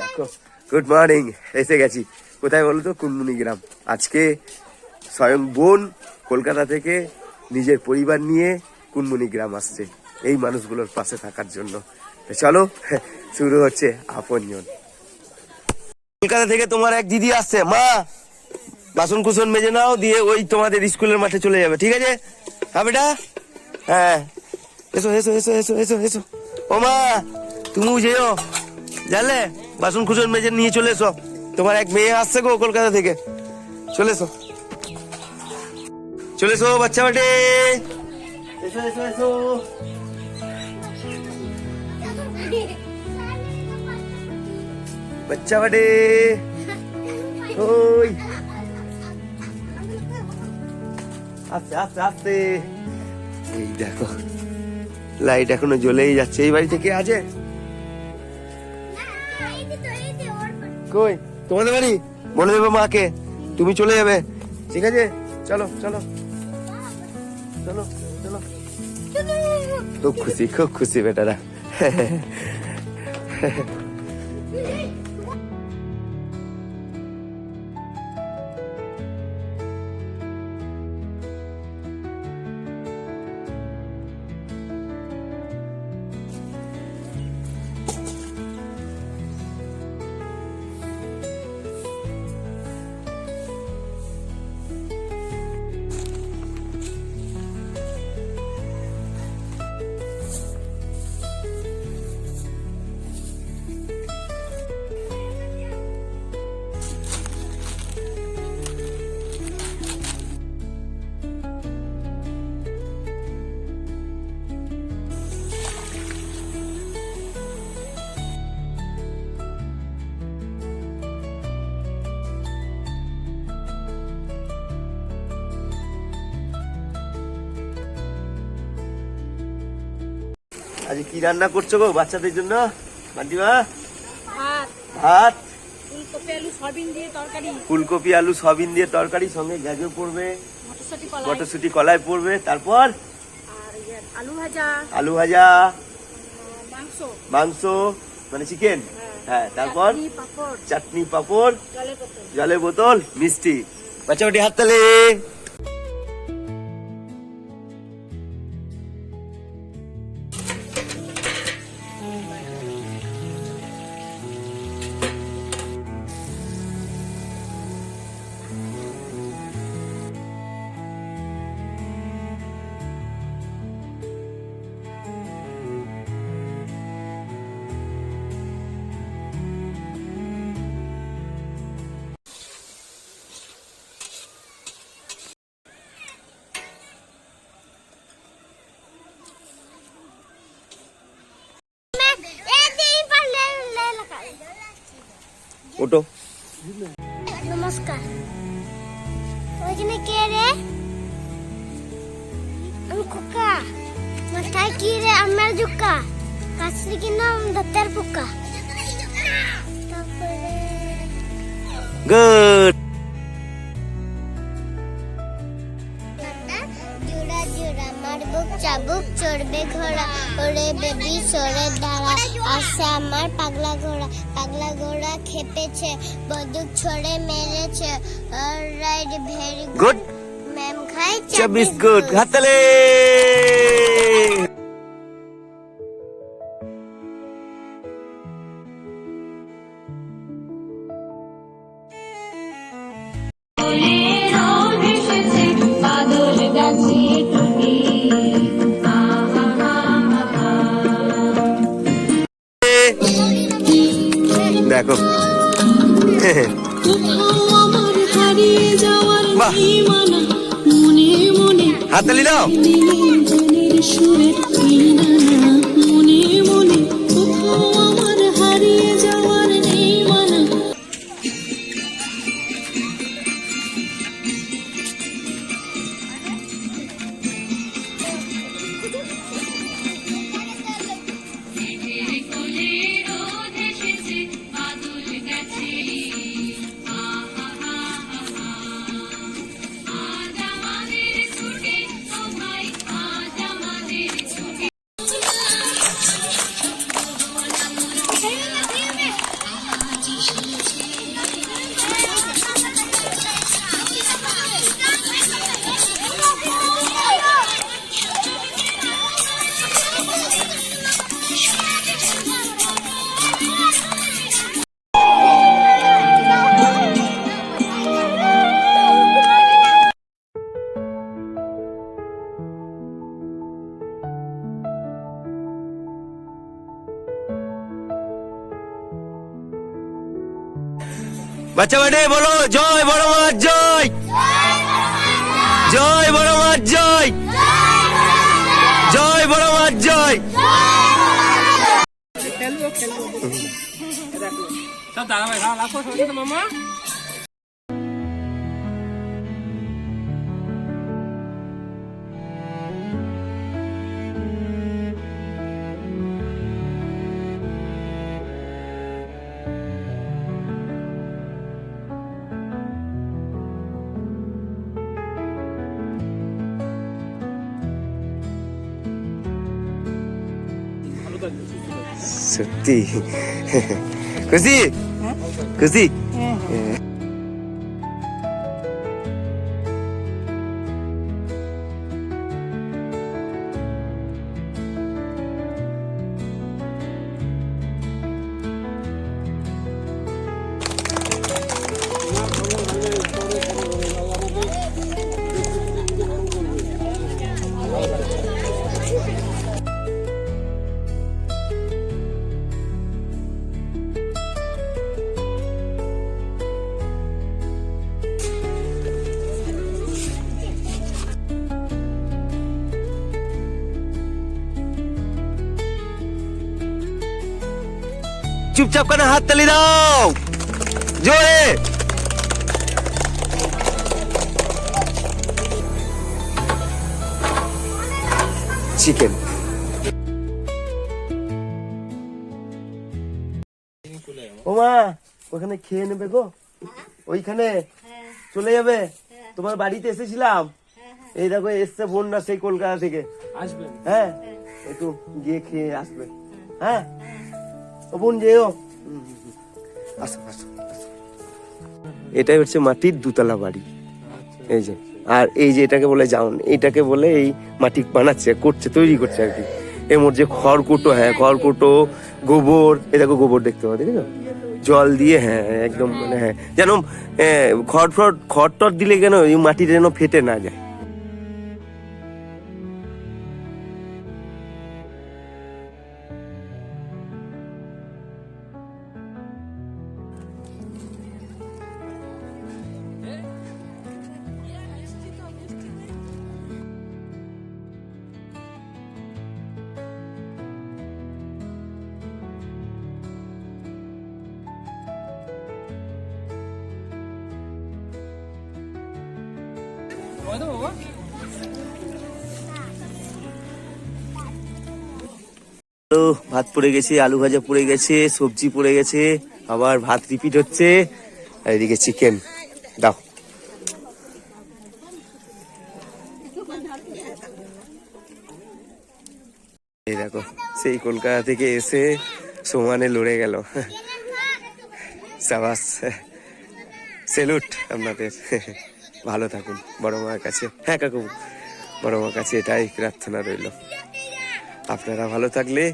দেখো good morning এসে গেছি। কোথায় বলো তো? কুনমুনি গ্রাম আজকে স্বয়ং বোন কলকাতা থেকে নিজের পরিবার নিয়ে কুনমুনি গ্রাম আসছে, এই মানুষগুলোর পাশে থাকার জন্য। চলো, শুরু হচ্ছে আপনজন কলকাতা থেকে তোমার এক দিদি আসছে, মা বাসন কুসন মেজে নাও, দিয়ে ওই তোমাদের স্কুলের মাঠে চলে যাবে, ঠিক আছে? হ্যাঁ বেটা? হ্যাঁ। এসো এসো এসো এসো এসো এসো। ও, মা, তুমিও যেও। জানলে বাসন কুসন মেজে নিয়ে চলে এসো। তোমার এক মেয়ে আসছে গো কলকাতা থেকে। চলে এসো। চলে এসো বাচ্চা বাটে। বাচ্চা বাটে। ওই। আস্তে আস্তে আস্তে। এই দেখো, লাইট এখনও জ্বলেই যাচ্ছে। এই বাড়িতে কে আছে কই? তোমাদের বাড়ি? বলে দেবো মাকে। তুমি চলে যাবে। ঠিক আছে? চলো চলো। চলো চলো। খুব খুশি খুব খুশি বেটারা। আজ কি রান্না করছ গো বাচ্চাদের জন্য? মান্টিমা ভাত। ভাত? ফুলকপি আলু সয়াবিন দিয়ে তরকারি। সঙ্গে গাজর পড়বে মটরশুঁটি কলাই। পড়বে তারপর? ইয়ে আলু ভাজা। আলু ভাজা। মাংস। মানে চিকেন হ্যাঁ। তারপর? চাটনি, পাঁপড়। জলের বোতল। মিষ্টি। বাচ্চা বাটি ওটো নমস্কার। ওইখানে কে রে? আমি খোকা। মাথায় কি রে? আমার জুকা। কাছে কি নাম? দত্তার পোকা। তারপরে গুড। চড়বে ঘোড়া ওরে বেবি সরে দাঁড়া। আসে আমার পাগলা ঘোড়া পাগলা ঘোড়া খেপেছে বন্দুক ছড়ে মেরেছে। অলরাইট ভেরি গুড ম্যাম খাই চা বিস্কুট হাত মনে হাততালি বাচ্চা বাটে বলো, জয় বড় মাছ, জয়। জয় বড় মাছ, জয়। জয় বড় মাছ, জয়। দাদা ভাই মামা। সত্যি খুশি খুশি চুপচাপ করে হাত তালি দাও। জোরে। চিকেন। ওমা ওখানে খেয়ে নেবে গো। ওইখানে চলে যাবে। তোমার বাড়িতে এসেছিলাম। এই দেখো এসছে বোনরা সেই কলকাতা থেকে। আসবেন হ্যাঁ একটু গিয়ে খেয়ে আসবে। হ্যাঁ? ও বোন যেও আসো আসো আসো। এটাই হচ্ছে মাটির দুতলা বাড়ি। এই যে আর এই যে এটাকে বলে জাউন এটাকে বলে এই মাটি বানাচ্ছে করছে তৈরি করছে আর কি। এর মধ্যে খড়কুটো হ্যাঁ খড়কুটো গোবর এ দেখো গোবর দেখতে পাবে দেখো জল দিয়ে হ্যাঁ একদম মানে হ্যাঁ। যেন খড় ফড় খড় টড় দিলে কেন এই মাটিটা যেন ফেটে না যায়। তো ভাত পড়ে গেছে, আলু ভাজা পড়ে গেছে, সবজি পড়ে গেছে, আবার ভাত রিপিট হচ্ছে। আর এদিকে চিকেন দাও। এই দেখো, সেই কলকাতা থেকে এসে সমানে লড়ে গেল। সাবাস, সেলুট আপনাদের। ভালো থাকুন, বড় মার কাছে। হ্যাঁ কাকু, বড় মার কাছে এটাই প্রার্থনা রইল। আপনারা ভালো থাকলে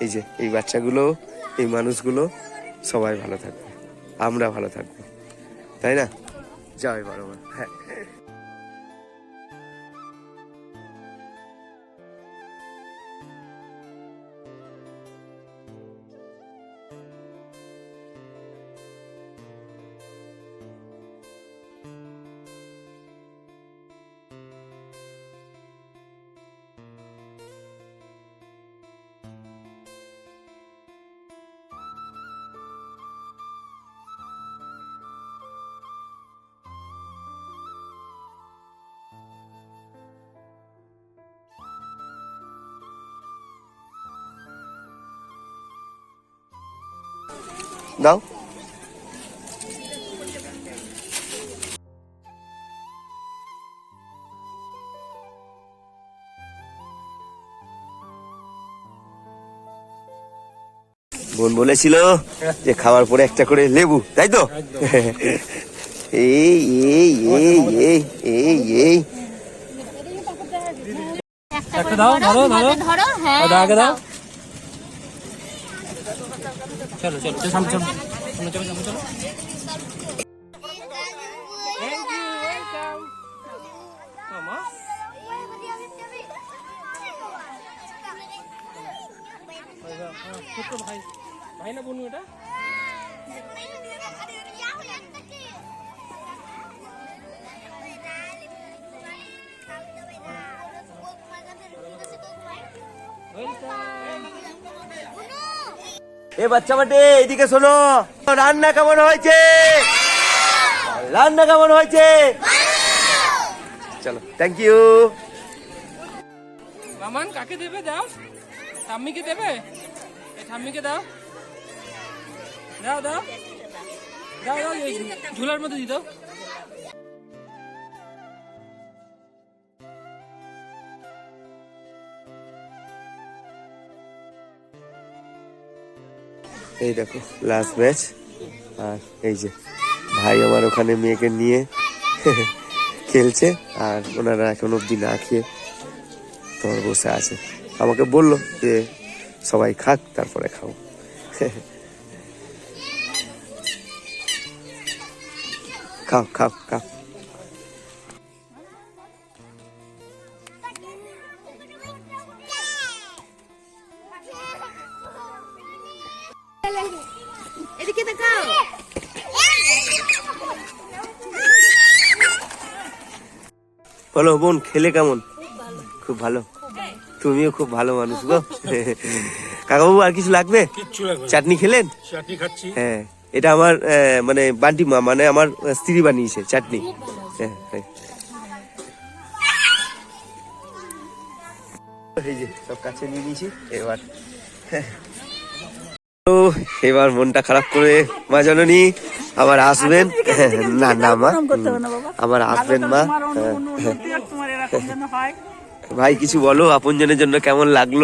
এই যে এই বাচ্চাগুলো, এই মানুষগুলো সবাই ভালো থাকবে। আমরা ভালো থাকব। তাই না? যাই বড় হ্যাঁ। দাও। বোন বলেছিল যে খাওয়ার পরে একটা করে লেবু তাই তো? এই এই এই এই এই এই। একটা দাও ধরো ধরো ধরো হ্যাঁ দাও আগে দাও। চলো চলো চলো সামনে চলো সামনে চলো সামনে চলো ভাই ভাই না বন্ধু এটা Welcome. এ বাচ্চা বাটে এদিকে শোনো। রান্না কেমন হয়েছে? রান্না কেমন হয়েছে? চলো থ্যাংক ইউ মামান, কাকে দেবে দাও? ঠাম্মিকে দেবে? ঠাম্মিকে দাও। দাও দাও। দাও দাও ঝুলার মধ্যে দিয়ে এই দেখো লাস্ট ম্যাচ আর এই যে, ভাই আমার ওখানে মেয়েকে নিয়ে খেলছে, আর ওনারা এখন অব্দি না খেয়ে তোমার বসে আছে। আমাকে বলল যে, সবাই খাক, তারপরে খাও খাও খাও খাও। বলো বোন খেলে কেমন? খুব ভালো। তুমিও খুব ভালো মানুষ গো। কাকাবাবু আর কিছু লাগবে। চাটনি খেলেন? চাটনি খাচ্ছি। হ্যাঁ এটা আমার মানে বান্টি মা মানে আমার স্ত্রী বানিয়েছে চাটনি। হ্যাঁ হ্যাঁ। এই যে সব কাছে নিয়ে নিয়েছি এবার তো এবার মনটা খারাপ করে মা জননী আবার আসবেন? না না মা। আমার আসবেন মা। হ্যাঁ, হ্যাঁ। ভাই কিছু বলো আপনজনের জন্য কেমন লাগল?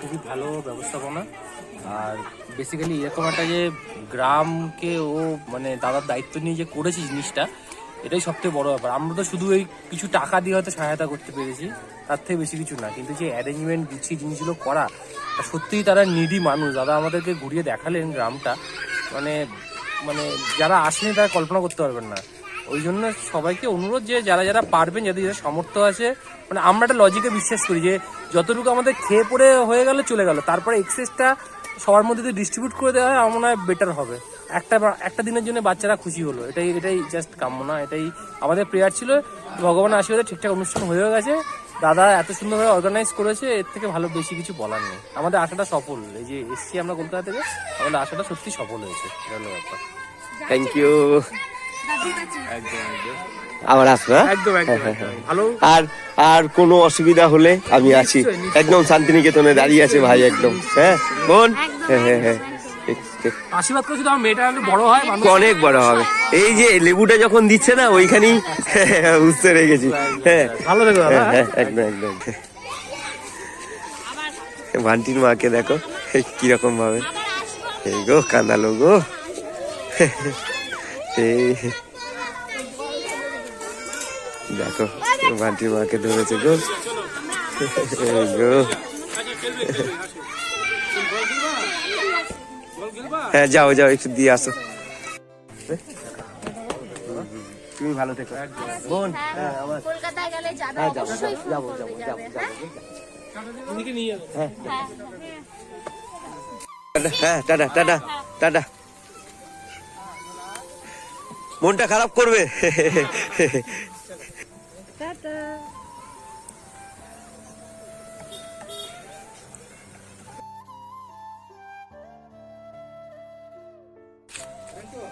খুবই ভালো ব্যবস্থাপনা। আর বেসিক্যালি এরকম একটা যে গ্রামকে ও মানে দাদার দায়িত্ব নিয়ে যে করেছে জিনিসটা এটাই সবথেকে বড় ব্যাপার। আমরা তো শুধু এই কিছু টাকা দিয়ে হয়তো সহায়তা করতে পেরেছি, তার থেকে বেশি কিছু না। কিন্তু যে অ্যারেঞ্জমেন্ট গুছিয়ে জিনিসগুলো করা সত্যিই তারা নিডি মানুষ। দাদা আমাদেরকে ঘুরিয়ে দেখালেন গ্রামটা মানে মানে যারা আসেনি তারা কল্পনা করতে পারবেন না। ওই জন্য সবাইকে অনুরোধ যে যারা যারা পারবেন, যাদের যাদের সামর্থ্য আছে মানে আমরা একটা লজিকে বিশ্বাস করি যে যতটুকু আমাদের খেয়ে পড়ে হয়ে গেল, চলে গেল। তারপরে এক্সেসটা সবার মধ্যে যদি ডিস্ট্রিবিউট করে দেওয়া হয় আমার মনে হয় বেটার হবে। একটা একটা দিনের জন্য বাচ্চারা খুশি হলো। এটাই এটাই জাস্ট কামনা এটাই আমাদের প্রেয়ার ছিল। ভগবানের আশীর্বাদে ঠিকঠাক অনুষ্ঠান হয়েও গেছে। দাদা এত সুন্দরভাবে অর্গানাইজ করেছে এর থেকে ভালো বেশি কিছু বলার নেই। আমাদের আশাটা সফল। এই যে এসছি আমরা কলকাতা থেকে আমাদের আশাটা সত্যি সফল হয়েছে। ধন্যবাদ। থ্যাংক ইউ একদম একদম। আবার আসব হ্যাঁ? একদম একদম একদম। ভালো আর আর কোনো অসুবিধা হলে আমি আছি। একদম শান্তিনিকেতনে দাঁড়িয়ে আছে ভাই একদম। হ্যাঁ? বোন? হ্যাঁ হ্যাঁ হ্যাঁ। আশীর্বাদ আমার মেয়েটা বড় হয় অনেক বড় হবে। এই যে লেবুটা যখন দিচ্ছে না ওইখানেই বুঝতে রেখেছি হ্যাঁ। ভালো থেকো হ্যাঁ, হ্যাঁ, একদম একদম। ভান্টির মাকে দেখো কীরকম ভাবে। এই গো কাঁদালো গো। এই দেখো ভান্টির মাকে ধরেছে গো। গো। হ্যাঁ যাও যাও একটু দিয়ে আসো। তুমি ভালো থেকো। বোন হ্যাঁ কলকাতায় গেলে হ্যাঁ যাব হ্যাঁ? যাবে হ্যাঁ। Tata tata tata. মনটা খারাপ করবে।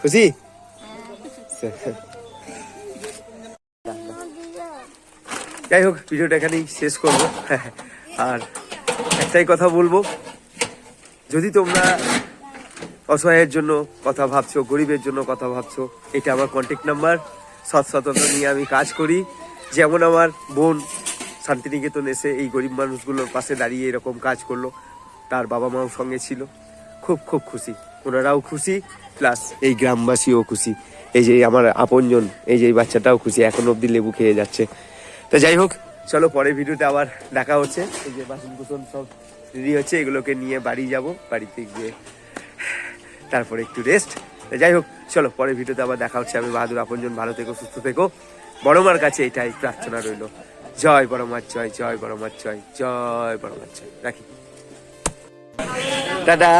খুশি যাই হোক ভিডিওটা এখানেই শেষ করব। আর একটাই কথা বলব, যদি তোমরা অসহায়ের জন্য কথা ভাবছ, গরিবের জন্য কথা ভাবছ, এটা আমার কন্ট্যাক্ট নাম্বার সৎ নিয়ে আমি কাজ করি। যেমন আমার বোন শান্তিনিকেতন এসে এই গরিব মানুষগুলোর পাশে দাঁড়িয়ে এরকম কাজ করল, তার বাবা মাও সঙ্গে ছিল। খুব খুব খুশি। ওনারাও খুশি প্লাস এই গ্রামবাসীও খুশি। এই যে আমার আপনজন, এই যে বাচ্চাটাও খুশি, এখন অবধি লেবু খেয়ে যাচ্ছে। তো যাই হোক, চলো পরের ভিডিওতে আবার দেখা হচ্ছে। এই যে বাসন কুসন সব রেডি হচ্ছে, এগুলোকে নিয়ে বাড়ি যাব। বাড়িতে গিয়ে তারপরে একটু রেস্ট যাই হোক, চলো পরের ভিডিওতে আবার দেখা হচ্ছে। আমি বাহাদুর, আপনজন, ভালো থেকো, সুস্থ থেকো। বড় মার কাছে এটাই প্রার্থনা রইল। জয় বড় মার জয় জয় বড় মার জয় জয় বড় মার জয়। রাখি। টাটা